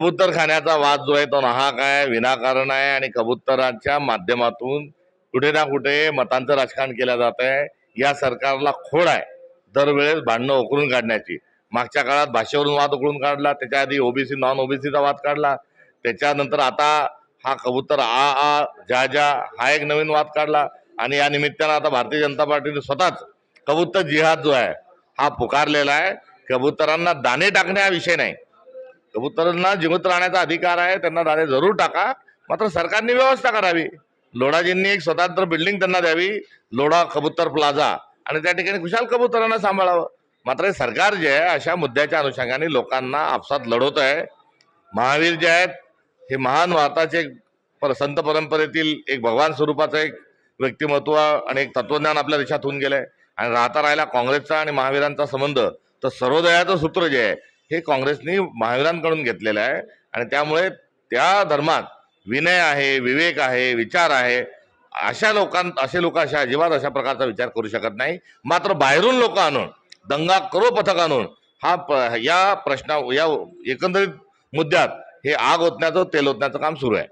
कबूतर खाण्याचा वाद जो आहे तो नाहक आहे विनाकारण आहे आणि कबुतरांच्या माध्यमातून कुठे ना कुठे मतांचं राजकारण केलं जात आहे. या सरकारला खोड आहे दरवेळेस भांडणं उकरून काढण्याची. मागच्या काळात भाषेवरून वाद उकळून काढला त्याच्या आधी ओबीसी नॉन ओबीसीचा वाद काढला. त्याच्यानंतर आता हा कबूतर आ आ जा जा हा एक नवीन वाद काढला. आणि या निमित्तानं आता भारतीय जनता पार्टीने स्वतःच कबूतर जिहाद जो आहे हा पुकारलेला आहे. कबुतरांना दाणे टाकणे हा विषय नाही. कबुतरांना जिवंत राहण्याचा अधिकार आहे त्यांना दाणे जरूर टाका. मात्र सरकारने व्यवस्था करावी. लोढाजींनी एक स्वतंत्र बिल्डिंग त्यांना द्यावी. लोढा कबूतर प्लाझा आणि त्या ठिकाणी खुशाल कबुतरांना सांभाळावं. मात्र हे सरकार जे आहे अशा मुद्द्याच्या अनुषंगाने लोकांना आपसात लढवत आहे. महावीर जे आहेत हे महान भारताचे पर संत परंपरेतील एक भगवान स्वरूपाचं एक व्यक्तिमत्व आणि एक तत्वज्ञान आपल्या देशात होऊन गेलं आहे आणि राहता राहिला काँग्रेसचा आणि महावीरांचा संबंध तर सर्वोदयाचं सूत्र जे आहे हे काँग्रेसनी महावीरांकडून घेतलेलं आहे. आणि त्यामुळे त्या धर्मात विनय आहे विवेक आहे विचार आहे अशा लोकां असे लोक अशा अजिबात अशा प्रकारचा विचार करू शकत नाही. मात्र बाहेरून लोक आणून दंगा करो पथक आणून हा प- या प्रश्ना या एकंदरीत मुद्द्यात हे आग ओतण्याचं तेल ओतण्याचं काम सुरू आहे.